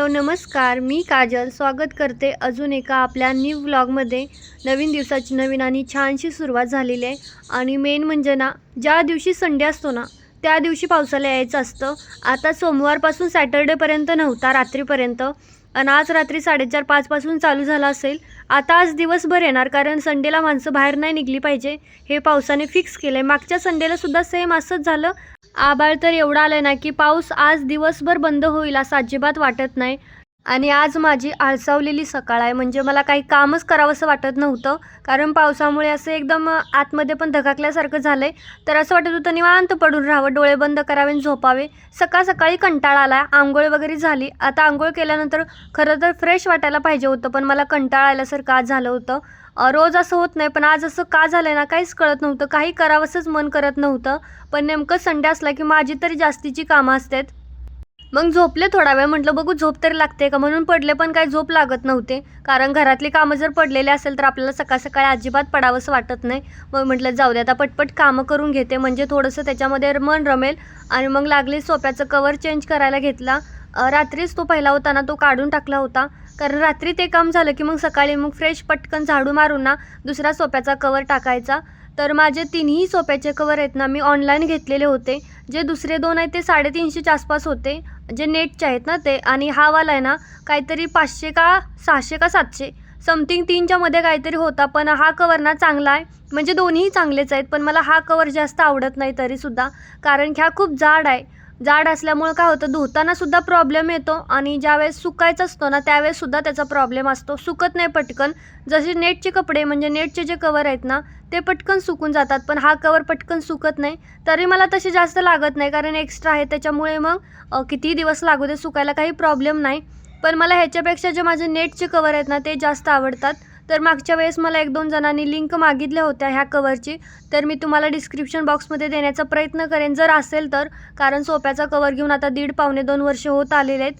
Hello नमस्कार. मी काजल. स्वागत करते अजून एका आपल्या न्यू व्लॉगमध्ये नवीन दिवसाची नवीन आणि छानशी सुरुवात झालेली आहे. आणि मेन म्हणजे ना ज्या दिवशी संडे असतो ना त्या दिवशी पावसाला यायचं असतं. आता सोमवारपासून सॅटर्डेपर्यंत नव्हता रात्रीपर्यंत. आणि आज रात्री साडेचार पाचपासून चालू झाला असेल. आता आज दिवसभर येणार कारण संडेला माणसं बाहेर नाही निघली पाहिजे. हे पावसाने फिक्स केलं आहे मागच्या संडेला सुद्धा सेम असंच झालं. आभाळ तर एवढा आलं ना की पाऊस आज दिवसभर बंद होईल असं अजिबात वाटत नाही. आणि आज माझी आळसावलेली सकाळ आहे. म्हणजे मला काही कामच करावंसं वाटत नव्हतं. कारण पावसामुळे असं एकदम आतमध्ये पण धकाकल्यासारखं झालं आहे तर असं वाटत होतं निवांत पडून राहावं डोळे बंद करावे आणि झोपावे. सकाळ सकाळी कंटाळा आला. आंघोळ वगैरे झाली. आता आंघोळ केल्यानंतर खरं तर फ्रेश वाटायला पाहिजे होतं. पण मला कंटाळा आल्यासारखं आज झालं होतं. रोज असं होत नाही पण आज असं का झालं ना काहीच कळत नव्हतं काही करावंसंच मन करत नव्हतं पण नेमकं संडे असला की माझी तरी जास्तीची कामं असतात. मग झोपले थोडा वेळ म्हटलं बघू झोप तरी लागते का? म्हणून पडले पण काही झोप लागत नव्हते. कारण घरातली कामं जर पडलेली असेल तर आपल्याला सकाळ सकाळी अजिबात पडावंसं वाटत नाही. मग म्हटलं जाऊ दे आता पटपट कामं करून घेते म्हणजे थोडंसं त्याच्यामध्ये मन रमेल. आणि मग लागले सोप्याचं कवर चेंज करायला घेतला. रात्रीच तो पहिला होता ना तो काढून टाकला होता. कारण रात्री ते काम झालं की मग सकाळी मग फ्रेश पटकन झाडू मारून ना दुसरा सोप्याचा कवर टाकायचा. तर माझे तिन्ही सोप्याचे कवर आहेत ना मी ऑनलाईन घेतलेले होते. जे दुसरे दोन आहेत ते साडेतीनशेच्या आसपास होते. जे नेटचे आहेत ना ते. आणि हा वाला आहे ना काहीतरी पाचशे का सहाशे का सातशे. समथिंग तीनच्यामध्ये काहीतरी होता पण हा कवर ना चांगला आहे. म्हणजे दोन्हीही चांगलेच आहेत पण मला हा कवर जास्त आवडत नाही तरीसुद्धा. कारण की हा खूप जाड आहे. जाड असल्यामुळं काय होतं धुताना सुद्धा प्रॉब्लेम येतो आणि ज्यावेळेस सुकायचं असतो ना त्यावेळेस सुद्धा त्याचा प्रॉब्लेम असतो. सुकत नाही पटकन. जसे नेटचे कपडे म्हणजे नेटचे जे कवर आहेत ना ते पटकन सुकून जातात. पण हा कवर पटकन सुकत नाही. तरी मला तसे जास्त लागत नाही कारण एक्स्ट्रा आहे. त्याच्यामुळे मग कितीही दिवस लागू दे सुकायला काही प्रॉब्लेम नाही. पण मला ह्याच्यापेक्षा जे माझे नेटचे कवर आहेत ना ते जास्त आवडतात. तर मागच्या वेळेस मला एक दोन जणांनी लिंक मागितल्या होत्या ह्या कवरची तर मी तुम्हाला डिस्क्रिप्शन बॉक्समध्ये देण्याचा प्रयत्न करेन. जर असेल तर कारण सोप्याचा कवर घेऊन आता दीड पावणे दोन वर्ष होत आलेले आहेत.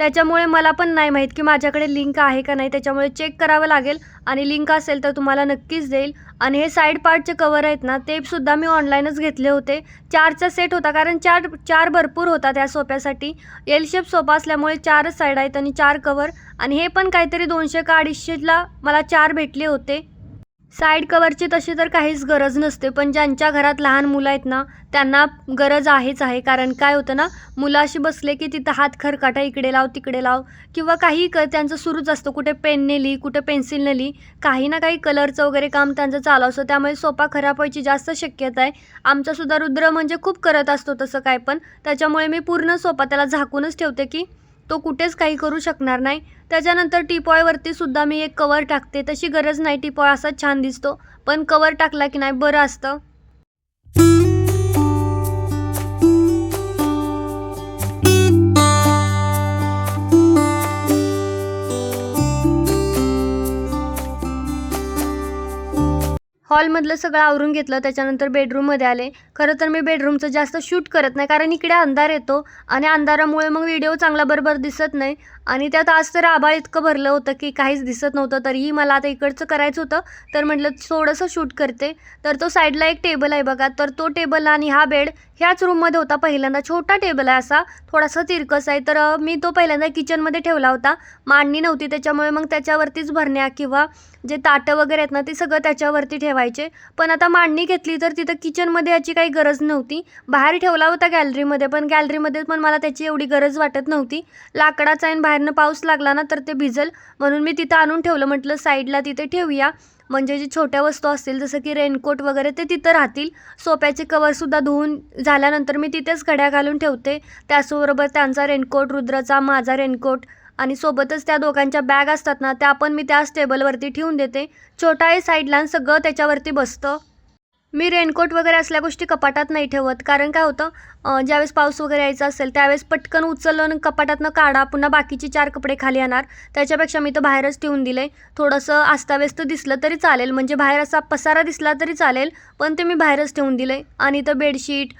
त्याच्यामुळे मला पण नाही माहीत की माझ्याकडे लिंक आहे का नाही. त्याच्यामुळे चेक करावं लागेल आणि लिंक असेल तर तुम्हाला नक्कीच देईल. आणि हे साईड पार्टचे कवर आहेत ना ते सुद्धा मी ऑनलाईनच घेतले होते. चारचा सेट होता कारण चार चार भरपूर होता त्या सोप्यासाठी. एल शेप सोपा असल्यामुळे चारच साईड आहेत आणि चार कवर आणि हे पण काहीतरी दोनशे का अडीचशेला मला चार भेटले होते. साईड कवरची तशी तर काहीच गरज नसते पण ज्यांच्या घरात लहान मुलं आहेत ना त्यांना गरज आहेच आहे. कारण काय होतं ना मुलं अशी बसले की तिथं हात खरकाटा इकडे लाव तिकडे लाव किंवा काही क त्यांचं सुरूच असतं. कुठे पेनने लिही कुठे पेन्सिलने लिही काही ना काही कलरचं वगैरे काम त्यांचं चालू असतं. त्यामुळे सोपा खराब व्हायची जास्त शक्यता आहे. आमचासुद्धा रुद्र म्हणजे खूप करत असतो तसं काय पण. त्याच्यामुळे मी पूर्ण सोपा त्याला झाकूनच ठेवते की तो कुठेच काही करू शकणार नाही. त्याच्यानंतर टीपॉयवरती सुद्धा मी एक कवर टाकते. तशी गरज नाही टीपॉय असाच छान दिसतो. पण कवर टाकला की नाही बरं असतं. हॉलमधलं सगळं आवरून घेतलं त्याच्यानंतर बेडरूममध्ये आले. खरं तर मी बेडरूमचं जास्त शूट करत नाही कारण इकडे अंधार येतो आणि अंधारामुळे मग व्हिडिओ चांगला बरोबर दिसत नाही. आणि त्यात आज तर आबाळ इतकं भरलं होतं की काहीच दिसत नव्हतं तरीही मला आता इकडचं करायचं होतं तर म्हटलं थोडंसं शूट करते. तर तो साईडला एक टेबल आहे बघा तर तो टेबल आणि हा बेड ह्याच रूममध्ये होता पहिल्यांदा. छोटा टेबल आहे असा थोडासा तिरकस आहे. तर मी तो पहिल्यांदा किचनमध्ये ठेवला होता. मांडणी नव्हती त्याच्यामुळे मग त्याच्यावरतीच भरण्या किंवा जे ताटं वगैरे आहेत ना ते सगळं त्याच्यावरती ठेवा ठेवायचे. पण आता मांडणी घेतली तर तिथं किचनमध्ये याची काही गरज नव्हती. बाहेर ठेवला होता गॅलरीमध्ये पण गॅलरीमध्ये पण मला त्याची एवढी गरज वाटत नव्हती. लाकडाचा आहे आणि बाहेरनं पाऊस लागला ना तर ते भिजल. म्हणून मी तिथं आणून ठेवलं. म्हटलं साईडला तिथे ठेवूया. म्हणजे जे छोट्या वस्तू असतील जसं की रेनकोट वगैरे ते तिथं राहतील. सोप्याचे कवरसुद्धा धुवून झाल्यानंतर मी तिथेच घड्या घालून ठेवते. त्याचबरोबर त्यांचा रेनकोट रुद्राचा माझा रेनकोट आणि सोबतच त्या दोघांच्या बॅग असतात ना त्या पण मी त्याच टेबलवरती ठेवून देते. छोटा आहे साईडला आणि सगळं त्याच्यावरती बसतं. मी रेनकोट वगैरे असल्या गोष्टी कपाटात नाही ठेवत. कारण काय होतं ज्यावेळेस पाऊस वगैरे यायचा असेल त्यावेळेस पटकन उचलून कपाटातनं काढा पुन्हा बाकीचे चार कपडे खाली येणार त्याच्यापेक्षा मी तर बाहेरच ठेवून दिले थोडंसं आस्ताव्यस्त दिसलं तरी चालेल. म्हणजे बाहेर असा पसारा दिसला तरी चालेल. पण ते मी बाहेरच ठेवून दिले आणि तर बेडशीट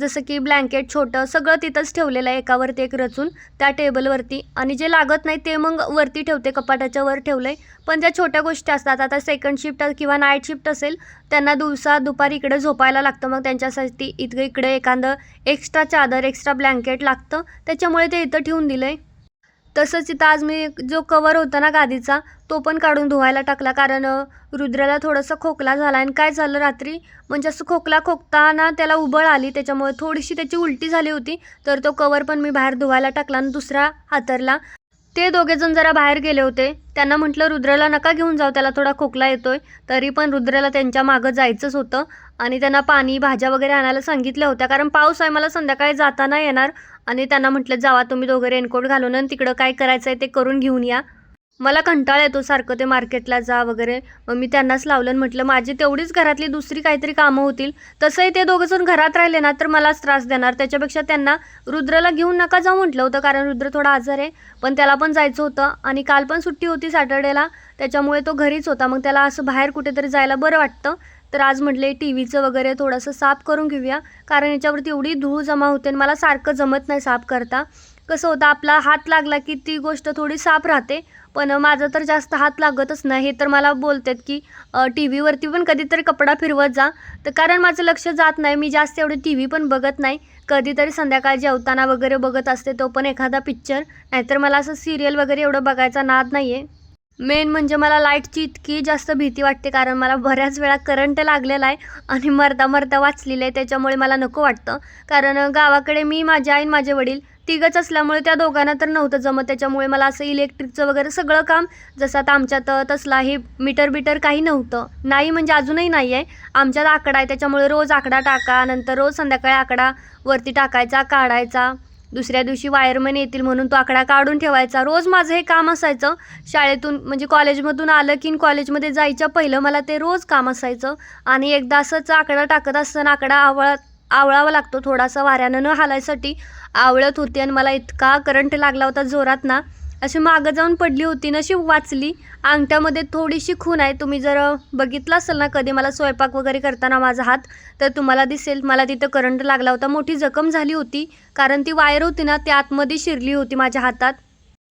जसं की ब्लँकेट छोटं सगळं तिथंच ठेवलेलं आहे एकावरती एक रचून त्या टेबलवरती आणि जे लागत नाही ते मग वरती ठेवते कपाटाच्या वर ठेवलं आहे पण ज्या छोट्या गोष्टी असतात आता सेकंड शिफ्ट किंवा नाईट शिफ्ट असेल त्यांना दिवसा दुपारी इकडे झोपायला लागतं. मग त्यांच्यासाठी इथं इकडे एखादं एक्स्ट्रा चादर एक्स्ट्रा ब्लँकेट लागतं. त्याच्यामुळे ते इथं ठेवून दिलं आहे तसंच इथं आज मी जो कवर होता ना गादीचा तो पण काढून धुवायला टाकला. कारण रुद्राला थोडासा खोकला झाला. आणि काय झालं रात्री? म्हणजे असं खोकला खोकताना त्याला उबळ आली. त्याच्यामुळे थोडीशी त्याची उलटी झाली होती. तर तो कवर पण मी बाहेर धुवायला टाकला आणि दुसरा हातरला. ते दोघेजण जरा बाहेर गेले होते. त्यांना म्हटलं रुद्राला नका घेऊन जाऊ. त्याला थोडा खोकला येतोय. तरी पण रुद्राला त्यांच्या मागं जायचंच होतं. आणि त्यांना पाणी भाज्या वगैरे आणायला सांगितल्या होत्या. कारण पाऊस आहे. मला संध्याकाळी जाता नाही येणार. आणि त्यांना म्हटलं जावा तुम्ही दोघं रेनकोट घालून आणि तिकडं काय करायचं आहे ते करून घेऊन या. मला कंटाळा येतो सारखं ते मार्केटला जा वगैरे. मग मी त्यांनाच लावलं आणि म्हटलं माझी तेवढीच घरातली दुसरी काहीतरी कामं होतील. तसंही ते दोघं जण घरात राहिले ना तर मलाच त्रास देणार. त्याच्यापेक्षा त्यांना रुद्रला घेऊन नका जाऊ म्हटलं होतं कारण रुद्र थोडा आजार आहे. पण त्याला पण जायचं होतं आणि काल पण सुट्टी होती सॅटर्डेला. त्याच्यामुळे तो घरीच होता. मग त्याला असं बाहेर कुठेतरी जायला बरं वाटतं. तर आज म्हटले टी व्हीचं वगैरे थोडंसं साफ करून घेऊया कारण याच्यावरती एवढी धूळ जमा होते आणि मला सारखं जमत नाही साफ करता. कसं होतं आपला हात लागला की ती गोष्ट थोडी साफ राहते पण माझं तर जास्त हात लागतच नाही. हे तर मला बोलतात की टी व्हीवरती पण कधीतरी कपडा फिरवत जा. तर कारण माझं लक्ष जात नाही मी जास्त एवढे टी व्ही पण बघत नाही. कधीतरी संध्याकाळ जेवताना वगैरे बघत असते तो पण एखादा पिक्चर. नाहीतर मला असं सिरियल वगैरे एवढं बघायचा नाद नाही आहे मेन म्हणजे मला लाईटची इतकी जास्त भीती वाटते कारण मला बऱ्याच वेळा करंट लागलेला आहे आणि मरता मरता वाचलेलं आहे त्याच्यामुळे मला नको वाटतं. कारण गावाकडे मी माझी आई माझे वडील तिघच असल्यामुळे त्या दोघांना तर नव्हतं जमत. त्याच्यामुळे मला असं इलेक्ट्रिकचं वगैरे सगळं काम जसं आता आमच्यात तसला हे मीटर बिटर काही नव्हतं. नाही म्हणजे अजूनही नाही आहे. आमच्यात आकडा आहे त्याच्यामुळे रोज आकडा टाका नंतर रोज संध्याकाळी आकडा वरती टाकायचा काढायचा. दुसऱ्या दिवशी वायरमन येतील म्हणून तो आकडा काढून ठेवायचा. रोज माझं हे काम असायचं. शाळेतून म्हणजे कॉलेजमधून आलं की कॉलेजमध्ये जायच्या पहिलं मला ते रोज काम असायचं. आणि एकदा असंच आकडा टाकत असताना आकडा आवळत आवळावा लागतो थोडासा वाऱ्यानं न हालायसाठी. आवळत होती आणि मला इतका करंट लागला होता जोरात ना अशी मागं जाऊन पडली होती नशी वाचली. अंगठ्यामध्ये थोडीशी खून आहे. तुम्ही जर बघितलं असेल ना कधी मला स्वयंपाक वगैरे करताना माझा हात तर तुम्हाला दिसेल मला तिथं करंट लागला होता. मोठी जखम झाली होती कारण ती वायर होती ना ती आतमध्ये शिरली होती माझ्या हातात.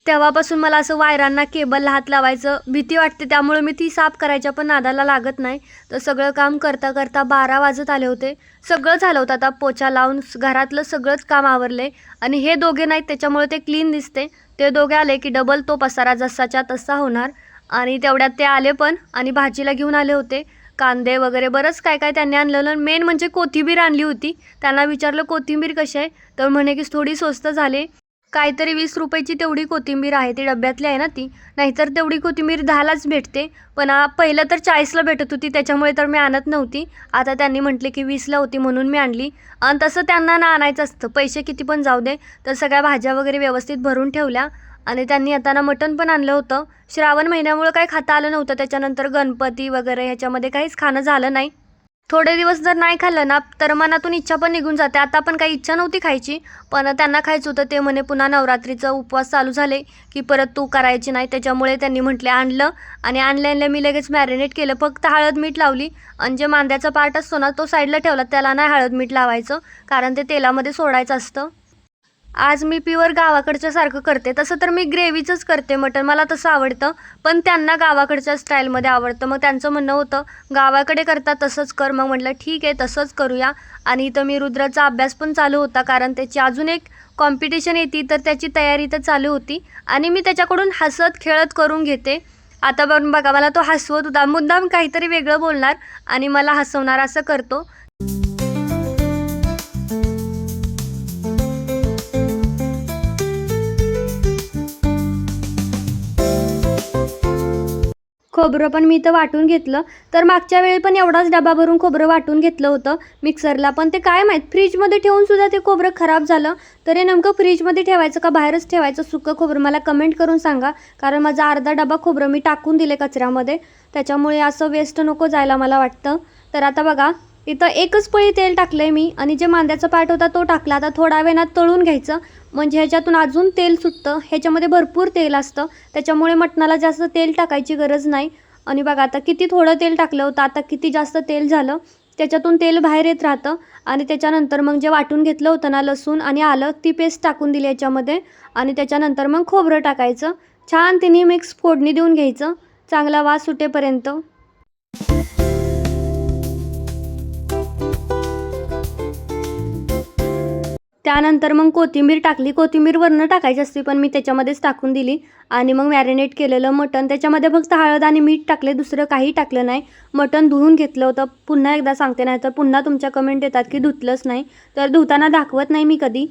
तेव्हापासून मला असं वायरांना केबलला हात लावायचं भीती वाटते त्यामुळे मी ती साफ करायच्या पण नादाला लागत नाही. तर सगळं काम करता करता बारा वाजत आले होते. सगळं झालं होतं. आता पोचा लावून घरातलं सगळंच काम आवरले. आणि हे दोघे नाहीत त्याच्यामुळे ते क्लीन दिसते. ते दोघे आले की डबल तो पसारा जसाच्या तसा होणार. आणि तेवढ्यात ते आले पण आणि भाजीला घेऊन आले होते. कांदे वगैरे बरंच काय काय त्यांनी आणलेलं मेन म्हणजे कोथिंबीर आणली होती. त्यांना विचारलं कोथिंबीर कशी आहे? तर म्हणे की थोडी स्वस्त झाली. काहीतरी वीस रुपयाची तेवढी कोथिंबीर आहे ती डब्यातली आहे ना ती. नाहीतर तेवढी कोथिंबीर दहालाच भेटते. पण पहिलं तर चाळीसला भेटत होती त्याच्यामुळे तर मी आणत नव्हती. आता त्यांनी म्हटले की वीसला होती म्हणून मी आणली. आणि तसं त्यांना ना आणायचं असतं. पैसे किती पण जाऊ दे. तर सगळ्या भाज्या वगैरे व्यवस्थित भरून ठेवल्या. आणि त्यांनी आता ना मटण पण आणलं होतं. श्रावण महिन्यामुळं काही खाता आलं नव्हतं. त्याच्यानंतर गणपती वगैरे ह्याच्यामध्ये काहीच खाणं झालं नाही. थोडे दिवस जर नाही खाल्लं ना तर मनातून इच्छा पण निघून जाते. आता पण काही इच्छा नव्हती खायची पण त्यांना खायचं होतं. ते म्हणे पुन्हा नवरात्रीचा उपवास चालू झाले की परत तू करायची नाही. त्याच्यामुळे त्यांनी म्हटले आणलं. आणि आणलं आणलं मी लगेच मॅरिनेट केलं. फक्त हळद मीठ लावली. आणि जे मांद्याचा पार्ट असतो ना तो साईडला ठेवला. त्याला नाही हळद मीठ लावायचं कारण ते तेलामध्ये सोडायचं असतं. आज मी प्युअर गावाकडच्या सारखं करते. तसं तर मी ग्रेव्हीचंच करते. मटण मला तसं आवडतं. पण त्यांना गावाकडच्या स्टाईलमध्ये आवडतं. मग त्यांचं म्हणणं होतं गावाकडे करता तसंच कर. मग म्हटलं ठीक आहे तसंच करूया. आणि इथं मी रुद्राचा अभ्यास पण चालू होता. कारण त्याची अजून एक कॉम्पिटिशन येते. तर त्याची तयारी तर चालू होती. आणि मी त्याच्याकडून हसत खेळत करून घेते. आता पण बघा मला तो हसवत होता. मुद्दाम काहीतरी वेगळं बोलणार आणि मला हसवणार असं करतो. खोबरं पण मी इथं वाटून घेतलं. तर मागच्या वेळी पण एवढाच डबा भरून खोबरं वाटून घेतलं होतं मिक्सरला. पण ते काय माहीत फ्रीजमध्ये ठेवूनसुद्धा ते खोबरं खराब झालं. तर हे नेमकं फ्रीजमध्ये ठेवायचं का बाहेरच ठेवायचं? सुकं खोबरं मला कमेंट करून सांगा. कारण माझा अर्धा डबा खोबरं मी टाकून दिले कचऱ्यामध्ये. त्याच्यामुळे असं वेस्ट नको जायला मला वाटतं. तर आता बघा इथं एकच पळी तेल टाकलं आहे मी आणि जे मांद्याचा पार्ट होता तो टाकला. आता थोडा वेळात तळून घ्यायचं. म्हणजे ह्याच्यातून अजून तेल सुटतं. ह्याच्यामध्ये भरपूर तेल असतं. त्याच्यामुळे मटणाला जास्त तेल टाकायची गरज नाही. आणि बघा आता किती थोडं तेल टाकलं होतं. आता किती जास्त तेल झालं. त्याच्यातून तेल बाहेर येत राहतं. आणि त्याच्यानंतर मग जे वाटून घेतलं होतं ना लसूण आणि आलं ती पेस्ट टाकून दिली याच्यामध्ये. आणि त्याच्यानंतर मग खोबरं टाकायचं. छान तिने मिक्स फोडणी देऊन घ्यायचं. चांगला वास सुटेपर्यंत. त्यानंतर मग कोथिंबीर टाकली. कोथिंबीर वरनं टाकायची असते पण मी त्याच्यामध्येच टाकून दिली. आणि मग मॅरिनेट केलेलं मटण. त्याच्यामध्ये फक्त हळद आणि मीठ टाकले दुसरं काही टाकलं नाही. मटण धुवून घेतलं होतं. पुन्हा एकदा सांगते नाही तर पुन्हा तुमच्या कमेंट येतात की धुतलंच नाही. तर धुताना दाखवत नाही मी कधी.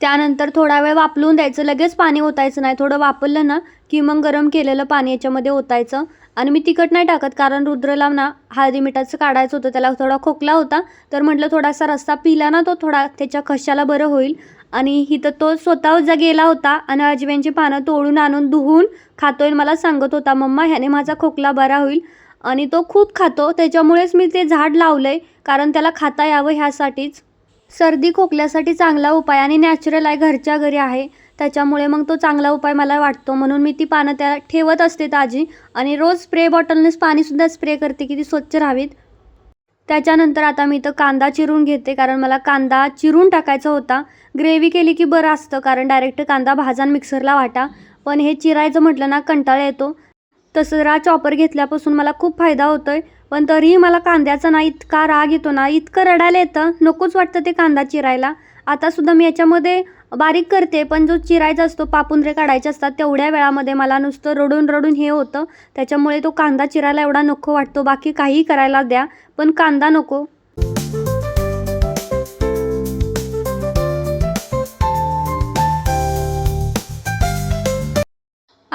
त्यानंतर थोडा वेळ वापलून द्यायचं. लगेच पाणी ओतायचं नाही. थोडं वापरलं ना की मग गरम केलेलं पाणी याच्यामध्ये ओतायचं. आणि मी तिखट नाही टाकत कारण रुद्रला ना हळदी मिठाचं काढायचं होतं. त्याला थोडा खोकला होता. तर म्हटलं थोडासा रस्ता पिला ना तो थोडा त्याच्या खशाला बरं होईल. आणि इथं तो स्वतः जा गेला होता आणि अजव्यांची पानं तोडून आणून धुवून खातोय आणि मला सांगत होता मम्मा ह्याने माझा खोकला बरा होईल. आणि तो खूप खातो. त्याच्यामुळेच मी ते झाड लावलं आहे कारण त्याला खाता यावं ह्यासाठीच. सर्दी खोकल्यासाठी चांगला उपाय आणि नॅचरल आहे घरच्या घरी आहे. त्याच्यामुळे मग तो चांगला उपाय मला वाटतो. म्हणून मी ती पानं त्या ठेवत असते ताजी आणि रोज स्प्रे बॉटलनेच पाणीसुद्धा स्प्रे करते की ती स्वच्छ राहावीत. त्याच्यानंतर आता मी इथं कांदा चिरून घेते कारण मला कांदा चिरून टाकायचा होता. ग्रेव्ही केली की बरं असतं कारण डायरेक्ट कांदा भाजान मिक्सरला वाटा. पण हे चिरायचं म्हटलं ना कंटाळा येतो. तसं रा चॉपर घेतल्यापासून मला खूप फायदा होतो आहे पण तरीही मला कांद्याचा ना इतका राग येतो ना इतकं रडायला येतं. नकोच वाटतं ते कांदा चिरायला. आतासुद्धा मी याच्यामध्ये बारीक करते पण जो चिरायचा असतो पापुंद्रे काढायचे असतात तेवढ्या वेळामध्ये मला नुसतं रडून रडून हे होतं. त्याच्यामुळे तो कांदा चिरायला एवढा नको वाटतो. बाकी काहीही करायला द्या पण कांदा नको.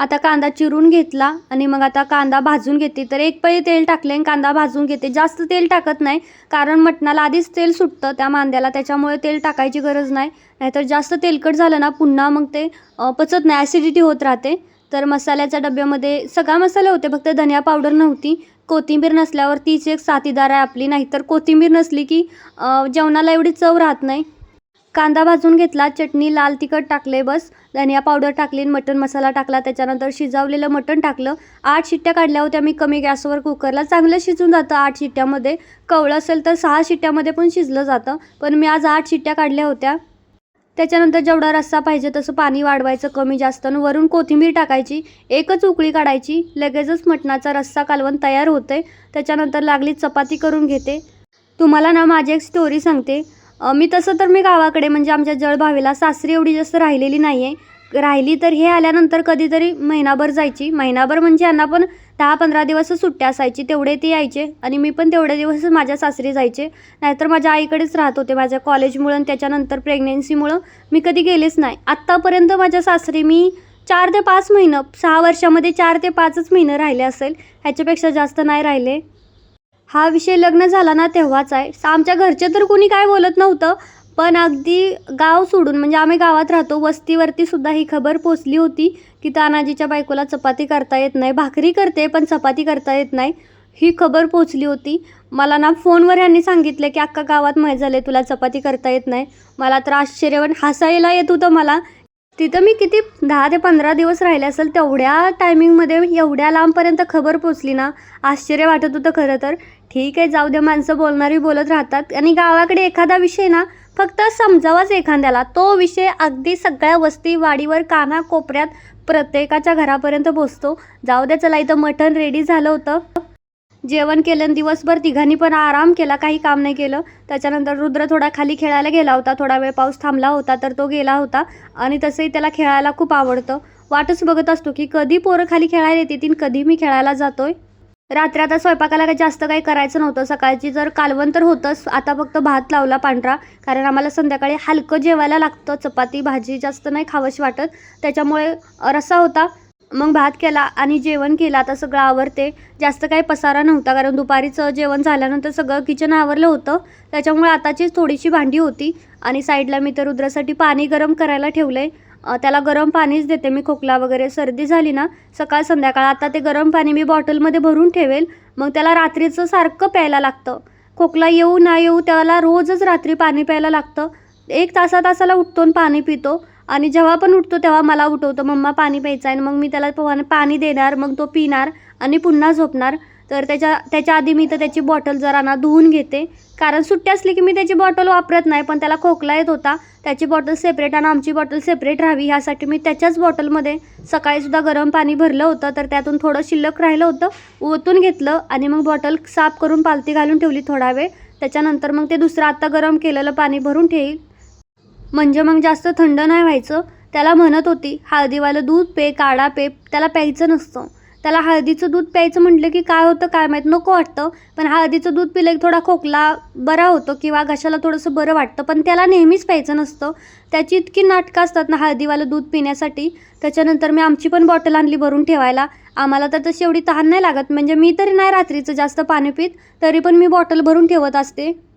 आता कांदा चिरून घेतला आणि मग आता कांदा भाजून घेते. तर एक पळी तेल टाकले आणि कांदा भाजून घेते. जास्त तेल टाकत नाही कारण मटणाला आधीच तेल सुटतं. त्या मांद्याला त्याच्यामुळे तेल टाकायची गरज नाही. नाहीतर जास्त तेलकट झालं ना पुन्हा मग ते पचत नाही. ॲसिडिटी होत राहते. तर मसाल्याच्या डब्यामध्ये सगळा मसाले होते फक्त धनिया पावडर नव्हती. कोथिंबीर नसल्यावर तीच एक साथीदार आहे आपली. नाहीतर कोथिंबीर नसली की जेवणाला एवढी चव राहत नाही. कांदा भाजून घेतला चटणी लाल तिखट टाकले बस. धनिया पावडर टाकली आणि मटण मसाला टाकला. त्याच्यानंतर शिजवलेलं मटण टाकलं. आठ शिट्ट्या काढल्या होत्या. मी कमी गॅसवर कुकरला चांगलं शिजून जातं. आठ शिट्ट्यामध्ये कवळं असेल तर सहा शिट्ट्यामध्ये पण शिजलं जातं. पण मी आज आठ शिट्ट्या काढल्या होत्या. त्याच्यानंतर जेवढा रस्सा पाहिजे तसं पाणी वाढवायचं कमी जास्त आणि वरून कोथिंबीर टाकायची. एकच उकळी काढायची. लगेचच मटणाचा रस्सा कालवण तयार होते त्याच्यानंतर लागली चपाती करून घेते. तुम्हाला ना माझी एक स्टोरी सांगते. मी तसं तर मी गावाकडे म्हणजे आमच्या जळभावीला सासरी एवढी जास्त राहिलेली नाही आहे राहिली तर हे आल्यानंतर कधीतरी महिनाभर जायची. महिनाभर म्हणजे यांना पण दहा पंधरा दिवस सुट्ट्या असायची तेवढे ते यायचे आणि मी पण तेवढे दिवस माझ्या सासरी जायचे. नाहीतर माझ्या आईकडेच राहत होते माझ्या कॉलेजमुळं आणि त्याच्यानंतर प्रेग्नेन्सीमुळं मी कधी गेलेच नाही. आत्तापर्यंत माझ्या सासरी मी चार ते पाच महिनं सहा वर्षामध्ये चार ते पाचच महिनं राहिले असेल. ह्याच्यापेक्षा जास्त नाही राहिले. हा विषय लग्न झाला ना तेव्हाच आहे. आमच्या घरचे तर कुणी काय बोलत नव्हतं पण अगदी गाव सोडून म्हणजे आम्ही गावात राहतो वस्तीवरती सुद्धा ही खबर पोचली होती की तानाजीच्या बायकोला चपाती करता येत नाही. भाकरी करते पण चपाती करता येत नाही ही खबर पोचली होती. मला ना फोनवर यांनी सांगितलं की अख्खा गावात माहीत झाले तुला चपाती करता येत नाही. मला तर आश्चर्यवन हसायला येत होतं मला तिथं मी किती दहा ते पंधरा दिवस राहिले असेल तेवढ्या टायमिंगमध्ये एवढ्या लांबपर्यंत खबर पोचली ना. आश्चर्य वाटत होतं खरं तर. ठीक आहे जाऊ दे माणसं बोलणारी बोलत राहतात. आणि गावाकडे एखादा विषय ना फक्त समजावाच एखाद्याला. तो विषय अगदी सगळ्या वस्ती वाडीवर काना कोपऱ्यात प्रत्येकाच्या घरापर्यंत पोचतो. जाऊ दे चला इथं मटण रेडी झालं होतं. जेवण केलं आणि दिवसभर तिघांनी पण आराम केला काही काम नाही केलं. त्याच्यानंतर रुद्र थोडा खाली खेळायला गेला होता. थोडा वेळ पाऊस थांबला होता तर तो गेला होता आणि तसंही त्याला खेळायला खूप आवडतं. वाटच बघत असतो की कधी पोरं खाली खेळायला येतील कधी मी खेळायला जातोय. रात्री आता स्वयंपाकाला काही जास्त काही करायचं नव्हतं. सकाळची जर कालवण तर होतंच. आता फक्त भात लावला पांढरा कारण आम्हाला संध्याकाळी हलकं जेवायला लागतं. चपाती भाजी जास्त नाही खावंशी वाटत. त्याच्यामुळे रस्सा होता. मग भात केला आणि जेवण केलं. आता सगळं आवरते. जास्त काही पसारा नव्हता कारण दुपारीचं जेवण झाल्यानंतर सगळं किचन आवरलं होतं. त्याच्यामुळे आताचीच थोडीशी भांडी होती आणि साईडला मी तर रुद्रासाठी पाणी गरम करायला ठेवलं आहे त्याला गरम पाणीच देते मी. खोकला वगैरे सर्दी झाली ना सकाळ संध्याकाळ आता ते गरम पाणी मी बॉटलमध्ये भरून ठेवेल. मग त्याला रात्रीचं सारखं प्यायला लागतं. खोकला येऊ ना येऊ त्याला रोजच रात्री पाणी प्यायला लागतं. एक तासा तासाला उठतो आणि पाणी पितो. आणि जेव्हा पण उठतो तेव्हा मला उठवतो मम्मा पाणी प्यायचं आहे. आणि मग मी त्याला पोहाने पाणी देणार मग तो पिणार आणि पुन्हा झोपणार. तर त्याच्या त्याच्या आधी मी तर त्याची बॉटल जरा ना धुवून घेते. कारण सुट्टी असली की मी त्याची बॉटल वापरत नाही पण त्याला खोकला येत होता. त्याची बॉटल सेपरेट आणि आमची बॉटल सेपरेट राहावी ह्यासाठी मी त्याच्याच बॉटलमध्ये सकाळीसुद्धा गरम पाणी भरलं होतं. तर त्यातून थोडं शिल्लक राहिलं होतं ओतून घेतलं आणि मग बॉटल साफ करून पालती घालून ठेवली थोडा वेळ. त्याच्यानंतर मग ते दुसरं आत्ता गरम केलेलं पाणी भरून ठेईल म्हणजे मग जास्त थंड नाही व्हायचं. त्याला म्हणत होती हळदीवालं दूध पे काढा पे. त्याला प्यायचं नसतं. त्याला हळदीचं दूध प्यायचं म्हटलं की काय होतं काय माहीत. नको वाटतं. पण हळदीचं दूध पिलं की थोडा खोकला बरा होतो किंवा घशाला थोडंसं बरं वाटतं. पण त्याला नेहमीच प्यायचं नसतं. त्याची इतकी नाटकं असतात ना हळदीवालं दूध पिण्यासाठी. त्याच्यानंतर मी आमची पण बॉटल आणली भरून ठेवायला. आम्हाला तर तशी एवढी तहान नाही लागत. म्हणजे मी तरी नाही रात्रीचं जास्त पाणी पित तरी पण मी बॉटल भरून ठेवत असते.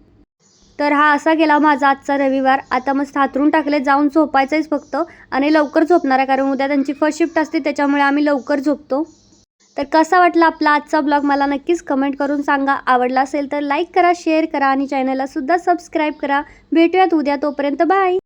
तर हा असा गेला माझा आजचा रविवार. आता मस्त हातरून टाकले जाऊन झोपायचंच फक्त. आणि लवकर झोपणार आहे कारण उद्या त्यांची फर्स्ट शिफ्ट असते त्याच्यामुळे आम्ही लवकर झोपतो. तर कसा वाटला आपला आजचा ब्लॉग मला नक्कीच कमेंट करून सांगा. आवडला असेल तर लाईक करा शेअर करा आणि चॅनलला सुद्धा सबस्क्राईब करा. भेटूयात उद्या तोपर्यंत. बाय